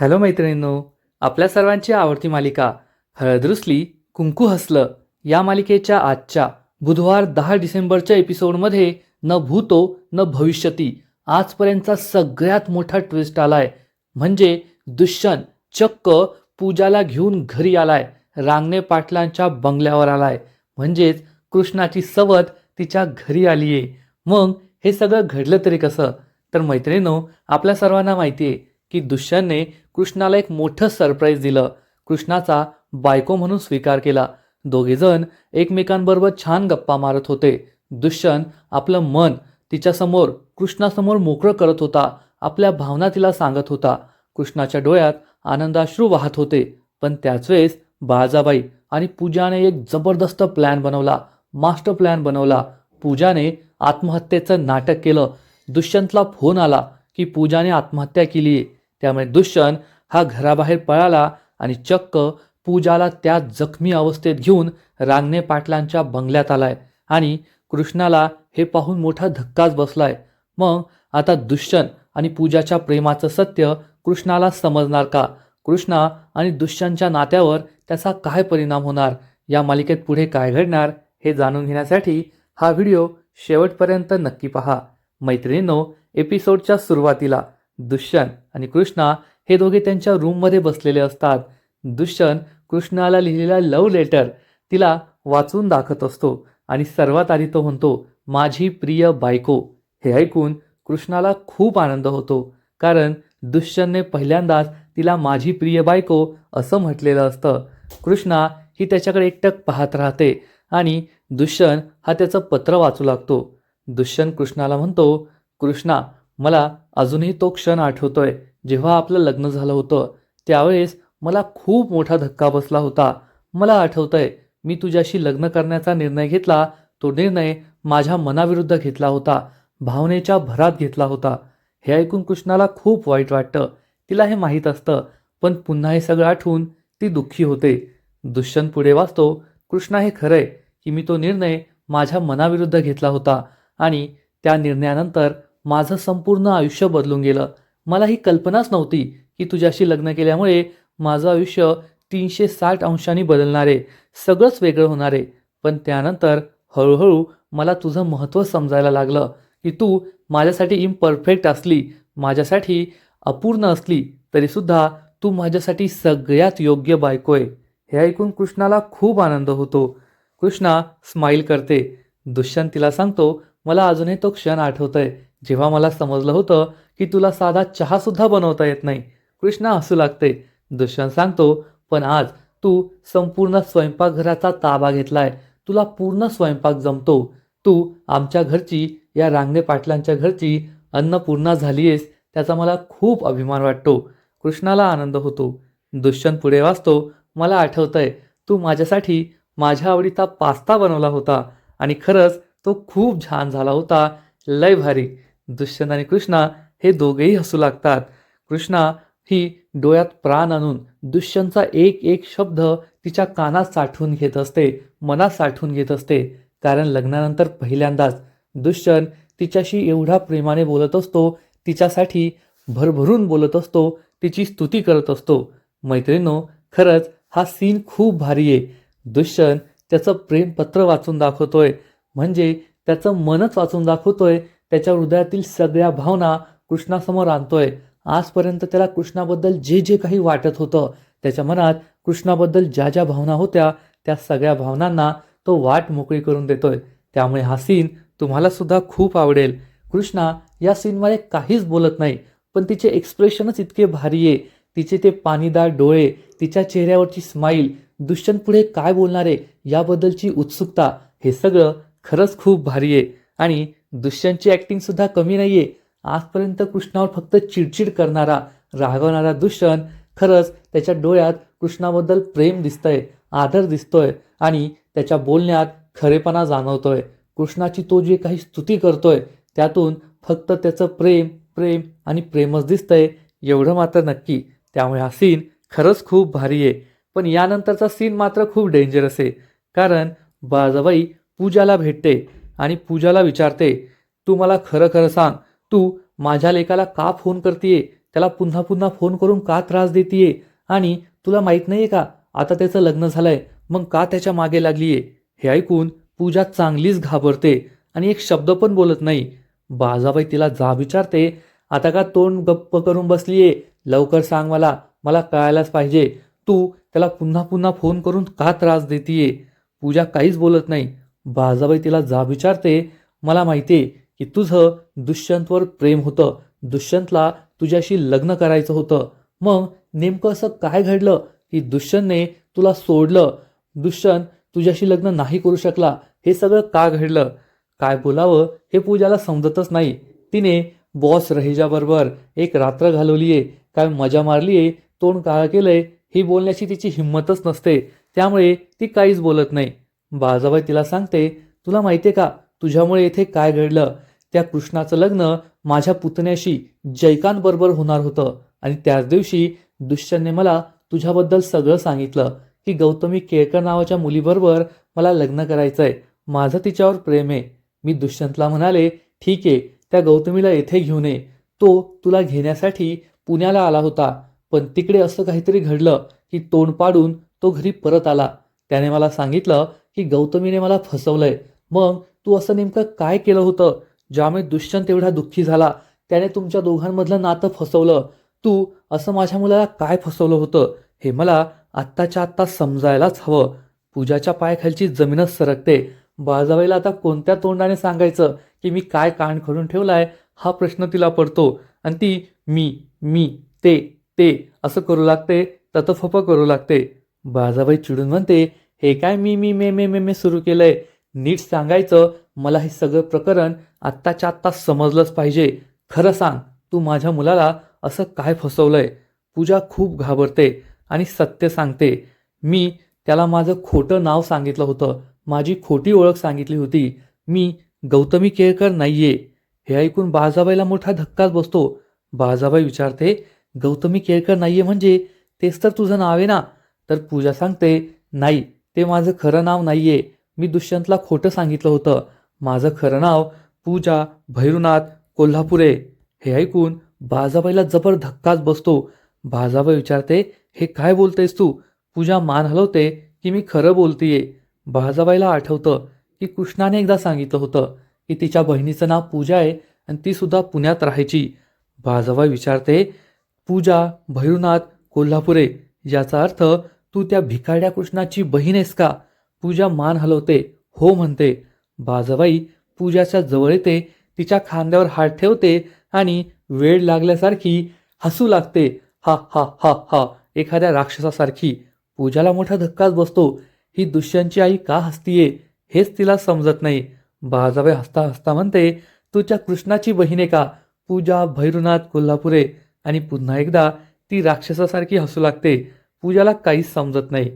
Hello मैत्रिणींनो आपल्या सर्वांची आवडती मालिका हळदरुसली कुंकू हसलं या मालिकेच्या आजच्या बुधवार दहा डिसेंबरच्या एपिसोडमध्ये न भूतो न भविष्यती आजपर्यंतचा सगळ्यात मोठा ट्विस्ट आलाय. म्हणजे दुष्यंत चक्क पूजाला घेऊन घरी आलाय रांगणे पाटलांच्या बंगल्यावर आलाय. म्हणजेच कृष्णाची सवत तिच्या घरी आलीये. मग हे सगळं घडलं तरी कसं? तर मैत्रिणीनो आपल्या सर्वांना माहिती आहे की दुष्यंतने कृष्णाला एक मोठं सरप्राईज दिलं. कृष्णाचा बायको म्हणून स्वीकार केला. दोघेजण एकमेकांबरोबर छान गप्पा मारत होते. दुष्यंत आपलं मन तिच्यासमोर कृष्णासमोर मोकळं करत होता. आपल्या भावना तिला सांगत होता. कृष्णाच्या डोळ्यात आनंदाश्रू वाहत होते. पण त्याच वेळेस बाळजाबाई आणि पूजाने एक जबरदस्त प्लॅन बनवला. मास्टर प्लॅन बनवला. पूजाने आत्महत्येचं नाटक केलं. दुष्यंतला फोन आला की पूजाने आत्महत्या केली आहे त्यामुळे दुष्यंत हा घराबाहेर पळाला आणि चक्क पूजाला त्या जखमी अवस्थेत घेऊन रांगणे पाटलांच्या बंगल्यात आलाय आणि कृष्णाला हे पाहून मोठा धक्काच बसलाय. मग आता दुष्यंत आणि पूजाच्या प्रेमाचं सत्य कृष्णाला समजणार का? कृष्णा आणि दुष्यंतच्या नात्यावर त्याचा काय परिणाम होणार? या मालिकेत पुढे काय घडणार हे जाणून घेण्यासाठी हा व्हिडिओ शेवटपर्यंत नक्की पहा. मैत्रिणींनो एपिसोडच्या सुरुवातीला दुष्यंत आणि कृष्णा हे दोघे त्यांच्या रूममध्ये बसलेले असतात. दुष्यंत कृष्णाला लिहिलेला लव्ह लेटर तिला वाचून दाखवत असतो आणि सर्वात आधी तो म्हणतो माझी प्रिय बायको. हे ऐकून कृष्णाला खूप आनंद होतो कारण दुष्यंतने पहिल्यांदाच तिला माझी प्रिय बायको असं म्हटलेलं असतं. कृष्णा ही त्याच्याकडे एकटक पाहत राहते आणि दुष्यंत हा त्याचं पत्र वाचू लागतो. दुष्यंत कृष्णाला म्हणतो कृष्णा मला अजूनही तो क्षण आठवतोय जेव्हा आपलं लग्न झालं होतं. त्यावेळेस मला खूप मोठा धक्का बसला होता. मला आठवतंय मी तुझ्याशी लग्न करण्याचा निर्णय घेतला. तो निर्णय माझ्या मनाविरुद्ध घेतला होता. भावनेच्या भरात घेतला होता. हे ऐकून कृष्णाला खूप वाईट वाटतं. तिला हे माहीत असतं पण पुन्हा हे सगळं आठवून ती दुःखी होते. दुष्यंत पुढे वाचतो कृष्णा हे खरंय की मी तो निर्णय माझ्या मनाविरुद्ध घेतला होता आणि त्या निर्णयानंतर माझं संपूर्ण आयुष्य बदलून गेलं. मला ही कल्पनाच नव्हती की तुझ्याशी लग्न केल्यामुळे माझं आयुष्य तीनशे साठ अंशांनी बदलणार आहे सगळंच वेगळं होणार. आहे पण त्यानंतर हळूहळू मला तुझं महत्त्व समजायला लागलं की तू माझ्यासाठी इम्परफेक्ट असली माझ्यासाठी अपूर्ण असली तरीसुद्धा तू माझ्यासाठी सगळ्यात योग्य बायको आहे हे ऐकून कृष्णाला खूप आनंद होतो. कृष्णा स्माईल करते. दुष्यंत तिला सांगतो मला अजूनही तो क्षण आठवतोय. जेव्हा मला समजलं होतं की तुला साधा चहासुद्धा बनवता येत नाही कृष्णा हसू लागते. दुष्यंत सांगतो पण आज तू संपूर्ण स्वयंपाकघराचा ताबा घेतलाय. तुला पूर्ण स्वयंपाक जमतो. तू आमच्या घरची या रांगणे पाटलांच्या घरची अन्नपूर्णा झाली आहेस त्याचा मला खूप अभिमान वाटतो. कृष्णाला आनंद होतो. दुष्यंत पुढे वाचतो मला आठवतंय तू माझ्यासाठी माझ्या आवडीचा पास्ता बनवला होता आणि खरंच तो खूप छान झाला होता. लय भारी. दुष्यंत आणि कृष्णा हे दोघेही हसू लागतात. कृष्णा ही डोळ्यात प्राण आणून दुष्यंतचा एक एक शब्द तिच्या कानात साठवून घेत असते मनात साठवून घेत असते. कारण लग्नानंतर पहिल्यांदाच दुष्यंत तिच्याशी एवढा प्रेमाने बोलत असतो तिच्यासाठी भरभरून बोलत असतो तिची स्तुती करत असतो. मैत्रिणो खरंच हा सीन खूप भारी आहे. दुष्यंत त्याचं प्रेमपत्र वाचून दाखवतोय. म्हणजे त्याचं मनच वाचून दाखवतोय. त्याच्या हृदयातील सगळ्या भावना कृष्णासमोर आणतोय. आजपर्यंत त्याला कृष्णाबद्दल जे जे काही वाटत होतं त्याच्या मनात कृष्णाबद्दल ज्या ज्या भावना होत्या त्या सगळ्या भावनांना तो वाट मोकळी करून देतोय. त्यामुळे हा सीन तुम्हाला सुद्धा खूप आवडेल. कृष्णा या सीनमध्ये काहीच बोलत नाही पण तिचे एक्सप्रेशनच इतके भारी आहे. तिचे ते पाणीदार डोळे तिच्या चेहऱ्यावरची स्माईल दुष्यंत पुढे काय बोलणार आहे याबद्दलची उत्सुकता हे सगळं खरंच खूप भारी आहे. आणि दुष्यंतची ॲक्टिंग सुद्धा कमी नाही आहे आजपर्यंत कृष्णावर फक्त चिडचिड करणारा रागवणारा दुष्यंत खरंच त्याच्या डोळ्यात कृष्णाबद्दल प्रेम दिसतंय आदर दिसतोय आणि त्याच्या बोलण्यात खरेपणा जाणवतोय. कृष्णाची तो जे काही स्तुती करतोय त्यातून फक्त त्याचं प्रेम प्रेम आणि प्रेमच दिसतंय एवढं मात्र नक्की. त्यामुळे हा सीन खरंच खूप भारी आहे. पण यानंतरचा सीन मात्र खूप डेंजरस आहे. कारण बाळजाबाई पूजाला भेटते. आणि पूजाला विचारते तू मला खरं खरं सांग तू माझ्या लेकाला का फोन करतेय? त्याला पुन्हा पुन्हा फोन करून का त्रास देतीये? आणि तुला माहीत नाहीये का आता त्याचं लग्न झालंय मग का त्याच्यामागे लागलीये? हे ऐकून पूजा चांगलीच घाबरते आणि एक शब्द पण बोलत नाही. बाजाबाई तिला जा विचारते आता का तोंड गप्प करून बसलीये? लवकर सांग मला मला कळायलाच पाहिजे. तू त्याला पुन्हा पुन्हा फोन करून का त्रास देतीये? पूजा काहीच बोलत नाही. बाजाबाई तिला जा विचारते मला माहिती आहे की तुझं दुष्यंतवर प्रेम होतं. दुष्यंतला तुझ्याशी लग्न करायचं होतं. मग नेमकं असं काय घडलं की दुष्यंतने तुला सोडलं? दुष्यंत तुझ्याशी लग्न नाही करू शकला. हे सगळं का घडलं? काय बोलावं हे पूजाला समजतच नाही. तिने बॉस रहेजाबरोबर एक रात्र घालवली आहे काय मजा मारली आहे तोंड काळ केलंय. ही बोलण्याची तिची हिंमतच नसते. त्यामुळे ती काहीच बोलत नाही. बाजाबाई तिला सांगते तुला माहितीये का तुझ्यामुळे येथे काय घडलं? त्या कृष्णाचं लग्न माझ्या पुतण्याशी जयकांतबरोबर होणार होतं आणि त्याच दिवशी दुष्यंतने मला तुझ्याबद्दल सगळं सांगितलं की गौतमी केळकर नावाच्या मुलीबरोबर मला लग्न करायचं आहे माझं तिच्यावर प्रेम आहे. मी दुष्यंतला म्हणाले ठीक आहे त्या गौतमीला येथे घेऊन ये. तो तुला घेण्यासाठी पुण्याला आला होता. पण तिकडे असं काहीतरी घडलं की तोंड पाडून तो घरी परत आला. त्याने मला सांगितलं की गौतमीने मला फसवलंय. मग तू असं नेमकं काय केलं होतं? ज्यामुळे दुष्यंत एवढा दुःखी झाला. त्याने तुमच्या दोघांमधलं नातं फसवलं. तू असं माझ्या मुलाला काय फसवलं होतं? हे मला आत्ताच्या आत्ता समजायलाच हवं. पूजाच्या पायाखालची जमीनच सरकते. बाजाबाईला आता कोणत्या तोंडाने सांगायचं? की मी काय कान करून ठेवलाय? हा प्रश्न तिला पडतो. आणि ती मी मी ते ते असं करू लागते ततफप करू लागते. बाजाबाई चिडून म्हणते हे काय मी मी मे मे मे मे सुरू केलंय? नीट सांगायचं मला हे सगळं प्रकरण आत्ताच्या आत्ता समजलंच पाहिजे. खरं सांग तू माझ्या मुलाला असं काय फसवलंय? पूजा खूप घाबरते आणि सत्य सांगते. मी त्याला माझं खोटं नाव सांगितलं होतं. माझी खोटी ओळख सांगितली होती. मी गौतमी केळकर नाहीये. हे ऐकून बाळजाबाईला मोठा धक्काच बसतो. बाळजाबाई विचारते गौतमी केळकर नाहीये म्हणजे? तेच तर तुझं नाव आहे ना? तर पूजा सांगते नाही ते माझं खरं नाव नाही आहे मी दुष्यंतला खोटं सांगितलं होतं. माझं खरं नाव पूजा भैरुनाथ कोल्हापुरे. हे ऐकून बाजाबाईला जबर धक्काच बसतो. बाजाबाई विचारते हे काय बोलतेस तू? पूजा मान हलवते की मी खरं बोलतेय? बाजाबाईला आठवतं की कृष्णाने एकदा सांगितलं होतं की तिच्या बहिणीचं नाव पूजा आहे आणि ती सुद्धा पुण्यात राहायची. बाजाबाई विचारते पूजा भैरुनाथ कोल्हापुरे याचा अर्थ तू त्या भिकाड्या कृष्णाची बहीण आहेस का? पूजा मान हलवते हो म्हणते. बाजाबाई पूजाच्या जवळ येते तिच्या खांद्यावर हात ठेवते आणि वेळ लागल्यासारखी हसू लागते. हा हा हा हा एखाद्या राक्षसासारखी. पूजाला मोठा धक्काच बसतो. ही दुष्यंतची आई का हसतीये हेच तिला समजत नाही. बाजाबाई हसता हसता म्हणते तुझ्या कृष्णाची बहीण आहे का? पूजा भैरुनाथ कोल्हापुरे आणि पुन्हा एकदा ती राक्षसासारखी हसू लागते. पूजाला काहीच समजत नाही.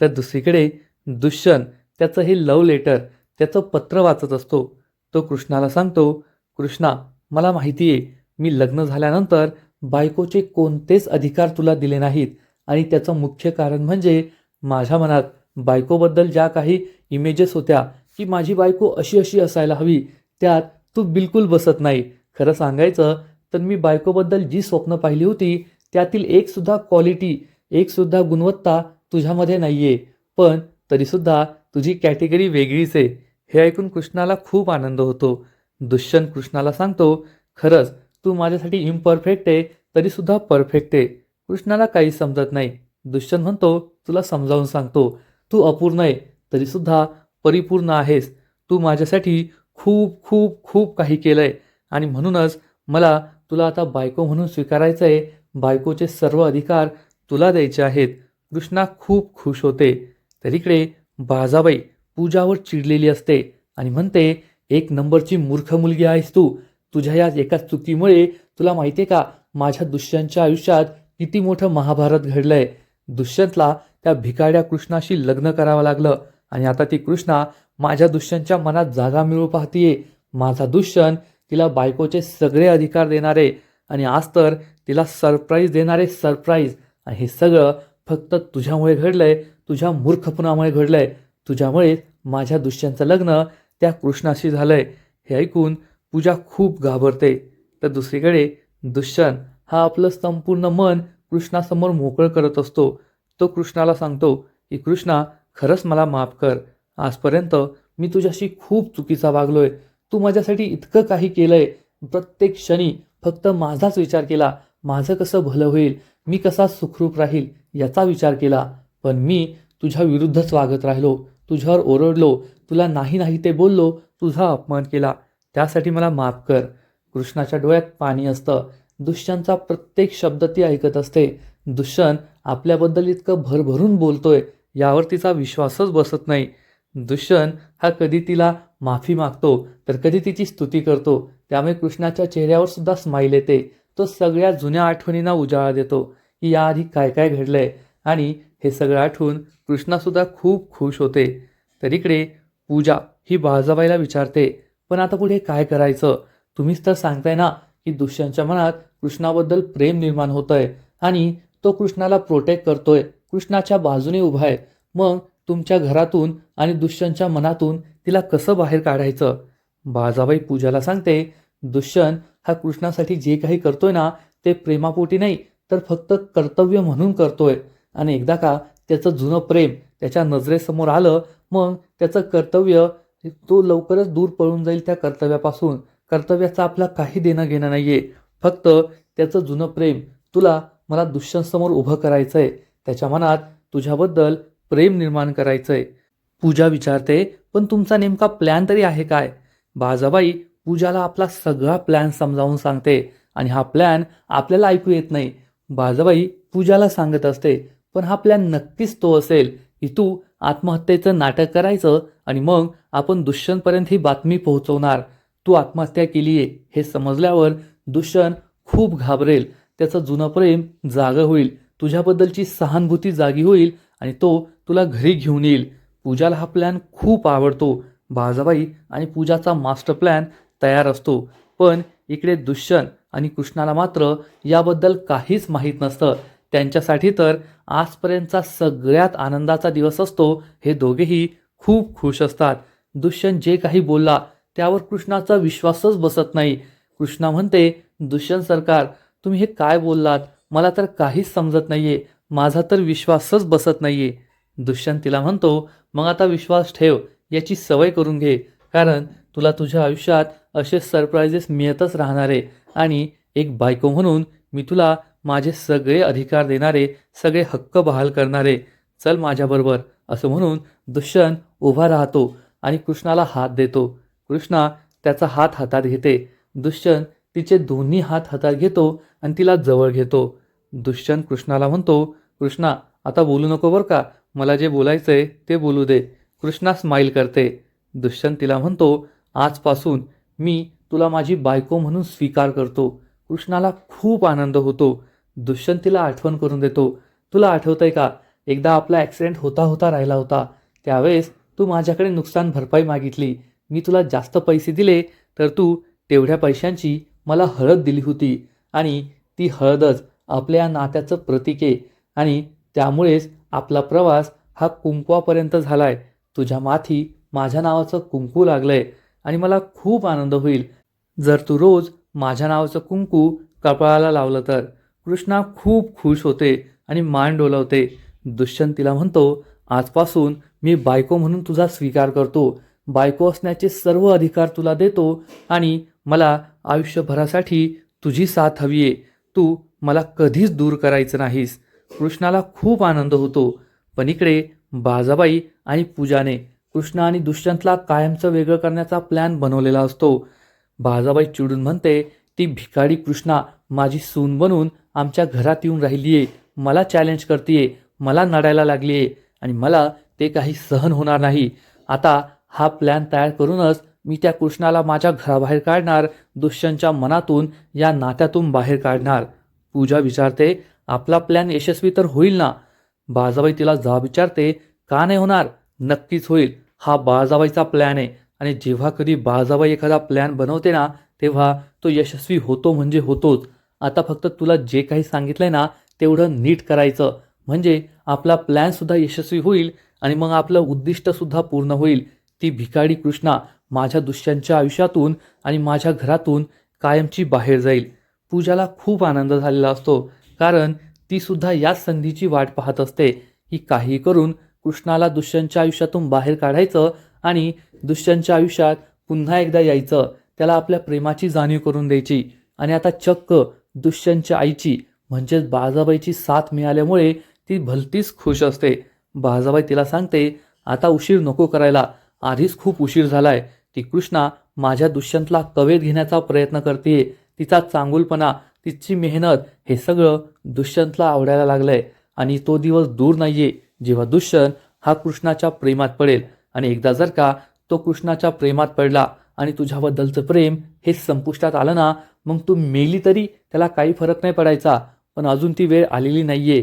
तर दुसरीकडे दुष्यंत त्याचं हे लव लेटर त्याचं पत्र वाचत असतो. तो कृष्णाला सांगतो कृष्णा मला माहिती आहे मी लग्न झाल्यानंतर बायकोचे कोणतेच अधिकार तुला दिले नाहीत. आणि त्याचं मुख्य कारण म्हणजे माझ्या मनात बायकोबद्दल ज्या काही इमेजेस होत्या की माझी बायको अशी अशी असायला हवी त्यात तू बिलकुल बसत नाही. खरं सांगायचं तर मी बायकोबद्दल जी स्वप्न पाहिली होती त्यातील एकसुद्धा क्वालिटी एकसुद्धा गुणवत्ता तुझ्यामध्ये नाही आहे पण तरीसुद्धा तुझी कॅटेगरी वेगळीच आहे. हे ऐकून कृष्णाला खूप आनंद होतो. दुष्यंत कृष्णाला सांगतो खरंच तू माझ्यासाठी इम्परफेक्ट आहे तरीसुद्धा परफेक्ट आहे. कृष्णाला काही समजत नाही. दुष्यंत म्हणतो तुला समजावून सांगतो. तू अपूर्ण आहे तरीसुद्धा परिपूर्ण आहेस. तू माझ्यासाठी खूप खूप खूप काही केलं आहे आणि म्हणूनच मला तुला आता बायको म्हणून स्वीकारायचं आहे बायकोचे सर्व अधिकार तुला द्यायचे आहेत. कृष्णा खूप खुश होते. तर इकडे बाजाबाई पूजावर चिडलेली असते आणि म्हणते एक नंबरची मूर्ख मुलगी आहेस तू. तुझ्या या एका चुकीमुळे तुला माहितीये का? माझ्या दुष्यंतच्या आयुष्यात किती मोठं महाभारत घडलंय. दुष्यंतला त्या भिकाड्या कृष्णाशी लग्न करावं लागलं आणि आता ती कृष्णा माझ्या दुष्यंतच्या मनात जागा मिळू पाहतीये. माझा दुष्यंत तिला बायकोचे सगळे अधिकार देणारे आणि आज तर तिला सरप्राईज देणारे सरप्राईज आणि हे सगळं फक्त तुझ्यामुळे घडलं आहे तुझ्या मूर्खपणामुळे आहे तुझ्यामुळेच माझ्या दुष्यांचं लग्न त्या कृष्णाशी झालं आहे हे ऐकून पूजा खूप घाबरते. तर दुसरीकडे दुष्यंत हा आपलं संपूर्ण मन कृष्णासमोर मोकळं करत असतो. तो कृष्णाला सांगतो की कृष्णा खरंच मला माफ कर. आजपर्यंत मी तुझ्याशी खूप चुकीचा वागलोय. तू माझ्यासाठी इतकं काही केलंय. प्रत्येक क्षणी फक्त माझाच विचार केला. माझं कसं भलं होईल? मी कसा सुखरूप राहील? याचा विचार केला. पण मी तुझ्या विरुद्धच वागत राहिलो. तुझ्यावर ओरडलो. तुला नाही नाही ते बोललो. तुझा अपमान केला. त्यासाठी मला माफ कर. कृष्णाच्या डोळ्यात पाणी असतं. दुष्यंतचा प्रत्येक शब्द ती ऐकत असते. दुष्यंत आपल्याबद्दल इतकं भरभरून बोलतोय. यावर तिचा विश्वासच बसत नाही. दुष्यंत हा कधी तिला माफी मागतो तर कधी तिची स्तुती करतो. त्यामुळे कृष्णाच्या चेहऱ्यावर सुद्धा स्माईल येते. तो सगळ्या जुन्या आठवणींना उजाळा देतो. की याआधी काय काय घडलंय आणि हे सगळं आठवून कृष्णासुद्धा खूप खुश होते. तर इकडे पूजा ही बाळजाबाईला विचारते पण आता पुढे काय करायचं? तुम्हीच तर सांगताय ना की दुष्यांच्या मनात कृष्णाबद्दल प्रेम निर्माण होतंय आणि तो कृष्णाला प्रोटेक्ट करतोय. कृष्णाच्या बाजूने उभा आहे. मग तुमच्या घरातून आणि दुष्यांच्या मनातून तिला कसं बाहेर काढायचं? बाळजाबाई पूजाला सांगते दुष्यंत हा कृष्णासाठी जे काही करतोय ना ते प्रेमापोटी नाही तर फक्त कर्तव्य म्हणून करतोय. आणि एकदा का त्याचं जुनं प्रेम त्याच्या नजरेसमोर आलं मग त्याचं कर्तव्य तो लवकरच दूर पळून जाईल त्या कर्तव्यापासून. कर्तव्याचं आपला काही देणं घेणं नाही आहे फक्त त्याचं जुनं प्रेम तुला मला दुष्यंतसमोर उभं करायचं आहे त्याच्या मनात तुझ्याबद्दल प्रेम निर्माण करायचं आहे पूजा विचारते पण तुमचा नेमका प्लॅन तरी आहे काय? बाजाबाई पूजाला आपला सगळा प्लॅन समजावून सांगते. आणि हा प्लॅन आपल्याला ऐकू येत नाही. बाजाबाई पूजाला सांगत असते पण हा प्लॅन नक्कीच तो असेल. की तू आत्महत्येचं नाटक करायचं आणि मग आपण दुष्यंतपर्यंत ही बातमी पोहोचवणार. तू आत्महत्या केली आहे. हे समजल्यावर दुष्यंत खूप घाबरेल. त्याचं जुनं प्रेम जागं होईल. तुझ्याबद्दलची सहानुभूती जागी होईल आणि तो तुला घरी घेऊन येईल. पूजाला हा प्लॅन खूप आवडतो. बाजाबाई आणि पूजाचा मास्टर प्लॅन तयार असतो. पण इकडे दुष्यंत आणि कृष्णाला मात्र याबद्दल काहीच माहीत नसतं. त्यांच्यासाठी तर आजपर्यंतचा सगळ्यात आनंदाचा दिवस असतो हे दोघेही खूप खुश असतात. दुष्यंत जे काही बोलला त्यावर कृष्णाचा विश्वासच बसत नाही. कृष्णा म्हणते दुष्यंत सरकार तुम्ही हे काय बोललात? मला तर काहीच समजत नाहीये. माझा तर विश्वासच बसत नाहीये. दुष्यंत तिला म्हणतो मग आता विश्वास ठेव. याची सवय करून घे. कारण तुला तुझ्या आयुष्यात असे सरप्राइजेस मिळतच राहणारे. आणि एक बायको म्हणून मी तुला माझे सगळे अधिकार देणारे सगळे हक्क बहाल करणारे. चल माझ्याबरोबर असं म्हणून दुष्यंत उभा राहतो आणि कृष्णाला हात देतो. कृष्णा त्याचा हात हातात घेते. दुष्यंत तिचे दोन्ही हात हातात घेतो आणि तिला जवळ घेतो. दुष्यंत कृष्णाला म्हणतो कृष्णा आता बोलू नको बरं का? मला जे बोलायचं आहे ते बोलू दे. कृष्णा स्माईल करते. दुष्यंत तिला म्हणतो आजपासून मी तुला माझी बायको म्हणून स्वीकार करतो. कृष्णाला खूप आनंद होतो. दुष्यंतीला आठवण करून देतो. तुला आठवतंय का? एकदा आपला ॲक्सिडेंट होता होता राहिला होता. त्यावेळेस तू माझ्याकडे नुकसान भरपाई मागितली. मी तुला जास्त पैसे दिले तर तू तेवढ्या पैशांची मला हळद दिली होती. आणि ती हळदच आपल्या नात्याचं प्रतीक आहे. आणि त्यामुळेच आपला प्रवास हा कुंकवापर्यंत झालाय. तुझ्या माथी माझ्या नावाचं कुंकू लागलंय. आणि मला खूप आनंद होईल. जर तू रोज माझ्या नावाचं कुंकू कपाळाला लावलं तर. कृष्णा खूप खुश होते आणि मान डोलवते. दुष्यंत तिला म्हणतो आजपासून मी बायको म्हणून तुझा स्वीकार करतो. बायको असण्याचे सर्व अधिकार तुला देतो आणि मला आयुष्यभरासाठी तुझी साथ हवी आहे. तू मला कधीच दूर करायचं नाहीस. कृष्णाला खूप आनंद होतो. पण इकडे बाजाबाई आणि पूजाने कृष्ण आणि दुष्यंतला कायमचं वेगळं करण्याचा प्लॅन बनवलेला असतो. बाजाबाई चिडून म्हणते ती भिकारी कृष्णा माझी सून बनून आमच्या घरात येऊन राहिली आहे मला चॅलेंज करते मला नडायला लागली आहे आणि मला ते काही सहन होणार नाही. आता हा प्लॅन तयार करूनच मी त्या कृष्णाला माझ्या घराबाहेर काढणार दुष्यंतच्या मनातून या नात्यातून बाहेर काढणार. पूजा विचारते आपला प्लॅन यशस्वी तर होईल ना? बाजाबाई तिला जा विचारते का नाही होणार? नक्कीच होईल. हा बाळजाबाईचा प्लॅन आहे. आणि जेव्हा कधी बाळजाबाई एखादा प्लॅन बनवते ना तेव्हा तो यशस्वी होतो म्हणजे होतोच. आता फक्त तुला जे काही सांगितलं आहे ना तेवढं नीट करायचं. म्हणजे आपला प्लॅनसुद्धा यशस्वी होईल आणि मग आपलं उद्दिष्टसुद्धा पूर्ण होईल. ती भिकाडी कृष्णा माझ्या दुष्यांच्या आयुष्यातून आणि माझ्या घरातून कायमची बाहेर जाईल. पूजाला खूप आनंद झालेला असतो. कारण तीसुद्धा याच संधीची वाट पाहत असते. की काही करून कृष्णाला दुष्यंतच्या आयुष्यातून बाहेर काढायचं आणि दुष्यंतच्या आयुष्यात पुन्हा एकदा यायचं त्याला आपल्या प्रेमाची जाणीव करून द्यायची. आणि आता चक्क दुष्यंतच्या आईची म्हणजेच बाळजाबाईची साथ मिळाल्यामुळे ती भलतीच खुश असते. बाळजाबाई तिला सांगते आता उशीर नको करायला. आधीच खूप उशीर झालाय. ती कृष्णा माझ्या दुष्यंतला कवेत घेण्याचा प्रयत्न करते तिचा चांगुलपणा तिची मेहनत हे सगळं दुष्यंतला आवडायला लागलंय. आणि तो दिवस दूर नाहीये. जेव्हा दुष्यंत हा कृष्णाच्या प्रेमात पडेल आणि एकदा जर का तो कृष्णाच्या प्रेमात पडला आणि तुझ्याबद्दलचं प्रेम हे संपुष्टात आलं ना मग तू मेली तरी त्याला काही फरक नाही पडायचा. पण अजून ती वेळ आलेली नाहीये.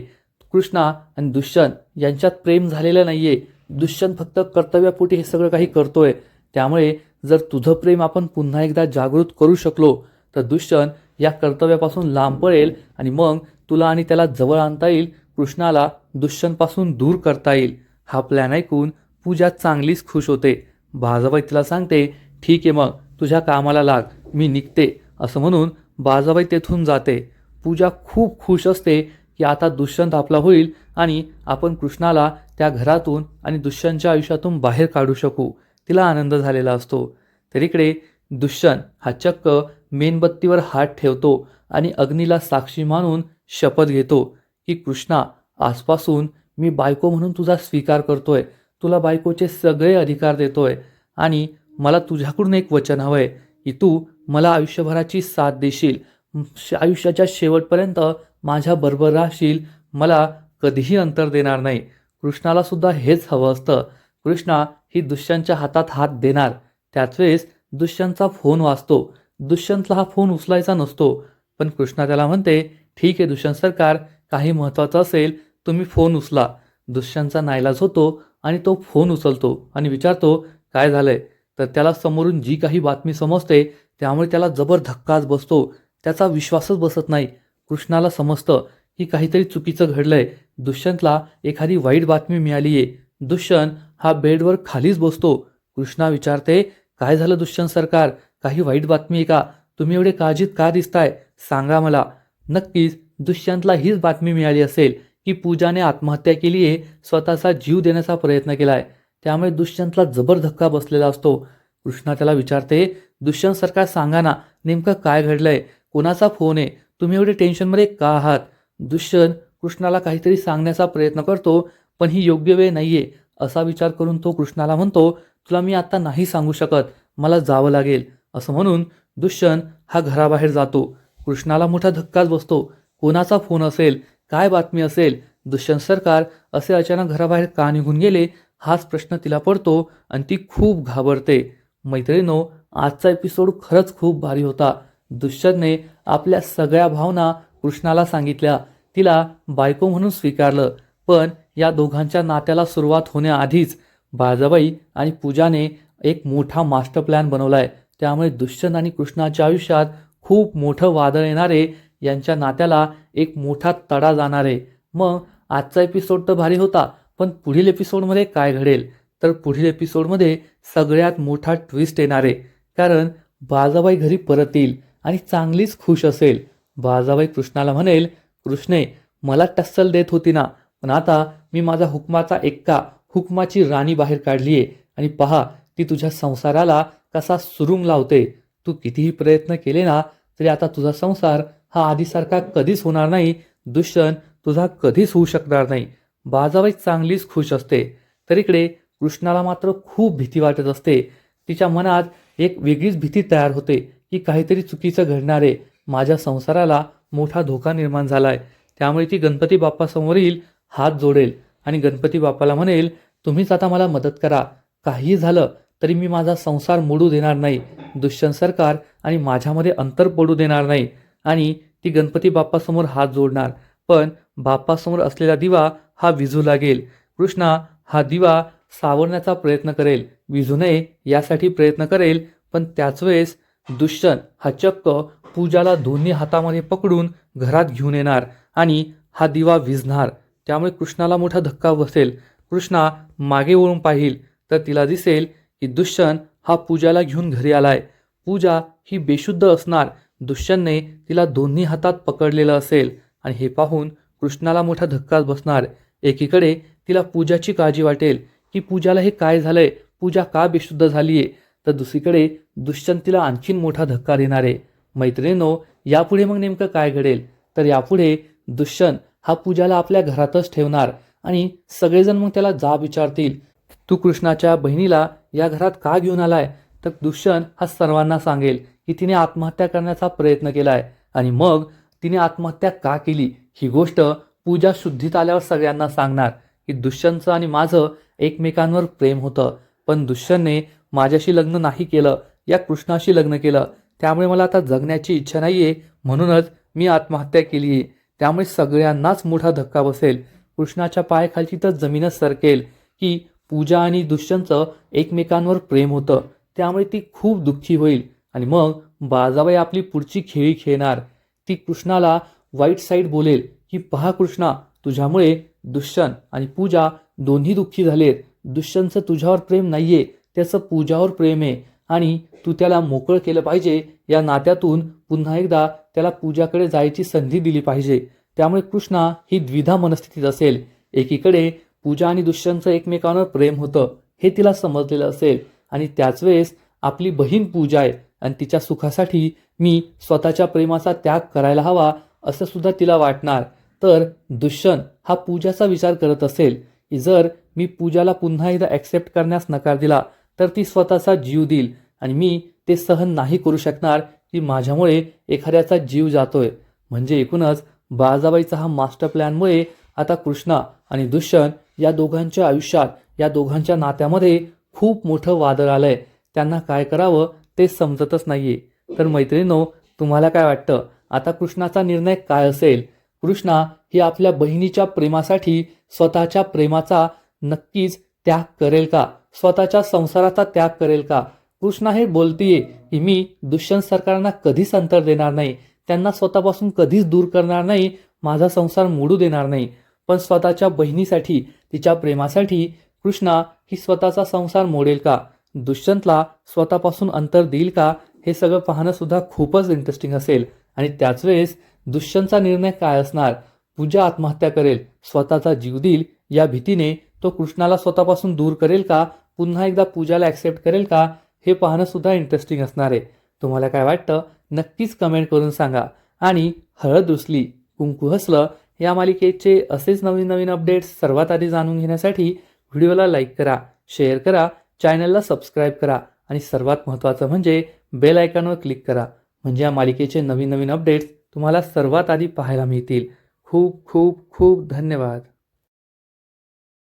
कृष्णा आणि दुष्यंत यांच्यात प्रेम झालेलं नाहीये. दुष्यंत फक्त कर्तव्यापोटी हे सगळं काही करतोय. त्यामुळे जर तुझं प्रेम आपण पुन्हा एकदा जागृत करू शकलो तर दुष्यंत या कर्तव्यापासून लांब पडेल आणि मग तुला आणि त्याला जवळ आणता येईल. कृष्णाला दुष्यंतपासून दूर करता येईल हा प्लॅन ऐकून पूजा चांगलीच खुश होते. बाजाबाई तिला सांगते ठीक आहे मग तुझ्या कामाला लाग मी निघते असं म्हणून बाजाबाई तेथून जाते. पूजा खूप खुश असते की आता दुष्यंत आपला होईल आणि आपण कृष्णाला त्या घरातून आणि दुष्यंतच्या आयुष्यातून बाहेर काढू शकू. तिला आनंद झालेला असतो. तर इकडे दुष्यंत हा चक्क मेणबत्तीवर हात ठेवतो आणि अग्नीला साक्षी मानून शपथ घेतो. की कृष्णा आजपासून मी बायको म्हणून तुझा स्वीकार करतोय. तुला बायकोचे सगळे अधिकार देतोय. आणि मला तुझ्याकडून एक वचन हवंय की तू मला आयुष्यभराची साथ देशील. श- आयुष्याच्या शेवटपर्यंत माझ्या बरोबर राहशील. मला कधीही अंतर देणार नाही. कृष्णाला सुद्धा हेच हवं असतं. कृष्णा ही दुष्यंतच्या हातात हात देणार. त्याच वेळेस दुष्यंतचा फोन वाचतो दुष्यंतला हा फोन उचलायचा नसतो. पण कृष्णा त्याला म्हणते ठीक आहे दुष्यंत सरकार काही महत्त्वाचं असेल तुम्ही फोन उचला. दुष्यंतचा नाईलाज होतो आणि तो फोन उचलतो आणि विचारतो काय झालंय? तर त्याला समोरून जी काही बातमी समजते त्यामुळे त्याला जबर धक्काच बसतो. त्याचा विश्वासच बसत नाही. कृष्णाला समजतं की काहीतरी चुकीचं घडलंय. दुष्यंतला एखादी वाईट बातमी मिळाली आहे दुष्यंत हा बेडवर खालीच बसतो. कृष्णा विचारते काय झालं दुष्यंत सरकार? काही वाईट बातमी आहे का? तुम्ही एवढे काळजीत का दिसताय? सांगा मला. नक्कीच दुष्यंतला हीच बातमी मिळाली असेल की पूजाने आत्महत्या केली आहे स्वतःचा जीव देण्याचा प्रयत्न केलाय. त्यामुळे दुष्यंतला जबर धक्का बसलेला असतो. कृष्णा त्याला विचारते दुष्यंत सरकार सांगा ना नेमकं काय घडलंय? कोणाचा फोन आहे? तुम्ही एवढे टेन्शनमध्ये का आहात? दुष्यंत कृष्णाला काहीतरी सांगण्याचा प्रयत्न करतो पण ही योग्य वेळ नाहीये. असा विचार करून तो कृष्णाला म्हणतो तुला मी आता नाही सांगू शकत मला जावं लागेल. असं म्हणून दुष्यंत हा घराबाहेर जातो. कृष्णाला मोठा धक्काच बसतो. कोणाचा फोन असेल काय बातमी असेल दुष्यंत सरकार असे अचानक घराबाहेर का निघून गेले हाच प्रश्न तिला पडतो आणि ती खूप घाबरते. मैत्रिणीनो आजचा एपिसोड खरंच खूप भारी होता. दुष्यंतने आपल्या सगळ्या भावना कृष्णाला सांगितल्या. तिला बायको म्हणून स्वीकारलं. पण या दोघांच्या नात्याला सुरुवात होण्याआधीच बाळजाबाई आणि पूजाने एक मोठा मास्टर प्लॅन बनवला आहे त्यामुळे दुष्यंत आणि कृष्णाच्या आयुष्यात खूप मोठं वादळ येणारे यांच्या नात्याला एक मोठा तडा जाणार. आहे मग आजचा एपिसोड तर भारी होता पण पुढील एपिसोडमध्ये काय घडेल? तर पुढील एपिसोडमध्ये सगळ्यात मोठा ट्विस्ट येणार. आहे कारण बाजाबाई घरी परत येईल आणि चांगलीच खुश असेल. बाजाबाई कृष्णाला म्हणेल कृष्णे मला टस्सल देत होती ना पण आता मी माझा हुकमाचा एक्का हुकमाची राणी बाहेर काढली आहे आणि पहा ती तुझ्या संसाराला कसा सुरुंग लावते. तू कितीही प्रयत्न केले ना तरी आता तुझा संसार हा आधीसारखा कधीच होणार नाही. दुष्यंत तुझा कधीच होऊ शकणार नाही. बाजाबाई चांगलीच खुश असते. तर इकडे कृष्णाला मात्र खूप भीती वाटत असते. तिच्या मनात एक वेगळीच भीती तयार होते की काहीतरी चुकीचं घडणार आहे. माझ्या संसाराला मोठा धोका निर्माण झाला आहे त्यामुळे ती गणपती बाप्पासमोर येईल हात जोडेल आणि गणपती बाप्पाला म्हणेल तुम्हीच आता मला मदत करा. काहीही झालं तरी मी माझा संसार मोडू देणार नाही. दुष्यंत सरकार आणि माझ्यामध्ये अंतर पडू देणार नाही. आणि ती गणपती बाप्पासमोर हात जोडणार. पण बाप्पासमोर असलेला दिवा हा विझू लागेल. कृष्णा हा दिवा सावरण्याचा प्रयत्न करेल. विझू नये यासाठी प्रयत्न करेल पण त्याच वेळेस दुष्यंत हा चक्क पूजाला दोन्ही हातामध्ये पकडून घरात घेऊन येणार आणि हा दिवा विझणार. त्यामुळे कृष्णाला मोठा धक्का बसेल. कृष्णा मागे वळून पाहिल तर तिला दिसेल की दुष्यंत हा पूजाला घेऊन घरी आलाय. पूजा ही बेशुद्ध असणार दुष्यंतने तिला दोन्ही हातात पकडलेलं असेल आणि हे पाहून कृष्णाला मोठा धक्काच बसणार. एकीकडे तिला पूजाची काळजी वाटेल की पूजाला हे काय झालंय? पूजा का बेशुद्ध झालीये? तर दुसरीकडे दुष्यंत तिला आणखीन मोठा धक्का देणार. आहे मैत्रिणीनो यापुढे मग नेमकं काय घडेल? तर यापुढे दुष्यंत हा पूजाला आपल्या घरातच ठेवणार आणि सगळेजण मग त्याला जाब विचारतील तू कृष्णाच्या बहिणीला या घरात का घेऊन आलाय? तर दुष्यंत हा सर्वांना सांगेल की तिने आत्महत्या करण्याचा प्रयत्न केलाय. आणि मग तिने आत्महत्या का केली? ही गोष्ट पूजा शुद्धीत आल्यावर सगळ्यांना सांगणार की दुष्यंतचं आणि माझं एकमेकांवर प्रेम होतं. पण दुष्यंतने माझ्याशी लग्न नाही केलं या कृष्णाशी लग्न केलं. त्यामुळे मला आता जगण्याची इच्छा नाही आहे म्हणूनच मी आत्महत्या केली आहे त्यामुळे सगळ्यांनाच मोठा धक्का बसेल. कृष्णाच्या पायाखालची तर जमीनच सरकेल की पूजा आणि दुष्यंतचं एकमेकांवर प्रेम होतं. त्यामुळे ती खूप दुःखी होईल. आणि मग बाजाबाई आपली पुढची खेळी खेळणार. ती कृष्णाला वाईट साईड बोलेल की पहा कृष्णा तुझ्यामुळे दुष्यंत आणि पूजा दोन्ही दुःखी झालेत. दुष्यंतचं तुझ्यावर प्रेम नाही आहे त्याचं पूजावर प्रेम आहे. आणि तू त्याला मोकळं केलं पाहिजे. या नात्यातून पुन्हा एकदा त्याला पूजाकडे जायची संधी दिली पाहिजे. त्यामुळे कृष्णा ही द्विधा मनस्थितीत असेल. एकीकडे पूजा आणि दुष्यंतचं एकमेकांवर प्रेम होतं. हे तिला समजलेलं असेल. आणि त्याच वेळेस आपली बहीण पूजा आहे आणि तिच्या सुखासाठी मी स्वतःच्या प्रेमाचा त्याग करायला हवा असं सुद्धा तिला वाटणार. तर दुष्यंत हा पूजाचा विचार करत असेल की जर मी पूजाला पुन्हा एकदा ॲक्सेप्ट करण्यास नकार दिला तर ती स्वतःचा जीव देईल आणि मी ते सहन नाही करू शकणार की माझ्यामुळे एखाद्याचा जीव जातोय. म्हणजे एकूणच बाळाजाबाईचा हा मास्टर प्लॅनमुळे आता कृष्णा आणि दुष्यंत या दोघांच्या आयुष्यात या दोघांच्या नात्यामध्ये खूप मोठं वादळ आलंय. त्यांना काय करावं ते समजतच नाहीये. तर मैत्रिणीनो तुम्हाला काय वाटतं? आता कृष्णाचा निर्णय काय असेल? कृष्णा ही आपल्या बहिणीच्या प्रेमासाठी स्वतःच्या प्रेमाचा नक्कीच त्याग करेल का? स्वतःच्या संसाराचा त्याग करेल का? कृष्णा हे बोलतीये की मी दुष्यंत सरकारांना कधीच अंतर देणार नाही. त्यांना स्वतःपासून कधीच दूर करणार नाही. माझा संसार मोडू देणार नाही. पण स्वतःच्या बहिणीसाठी तिच्या प्रेमासाठी कृष्णा ही स्वतःचा संसार मोडेल का? दुष्यंतला स्वतःपासून अंतर देईल का? हे सगळं पाहणं सुद्धा खूपच इंटरेस्टिंग असेल. आणि त्याच वेळेस दुष्यंतचा निर्णय काय असणार? पूजा आत्महत्या करेल स्वतःचा जीव देईल या भीतीने तो कृष्णाला स्वतःपासून दूर करेल का? पुन्हा एकदा पूजाला ॲक्सेप्ट करेल का? हे पाहणं सुद्धा इंटरेस्टिंग असणार आहे. तुम्हाला काय वाटतं? नक्कीच कमेंट करून सांगा. आणि हळद रुसली कुंकू हसलं या मालिकेचे असेच नवीन नवीन अपडेट्स सर्वात आधी जाणून घेण्यासाठी व्हिडिओला लाईक करा शेअर करा चॅनलला सबस्क्राईब करा आणि सर्वात महत्त्वाचं म्हणजे बेल आयकॉनवर क्लिक करा. म्हणजे या मालिकेचे नवीन नवीन अपडेट्स तुम्हाला सर्वात आधी पाहायला मिळतील. खूप खूप खूप धन्यवाद.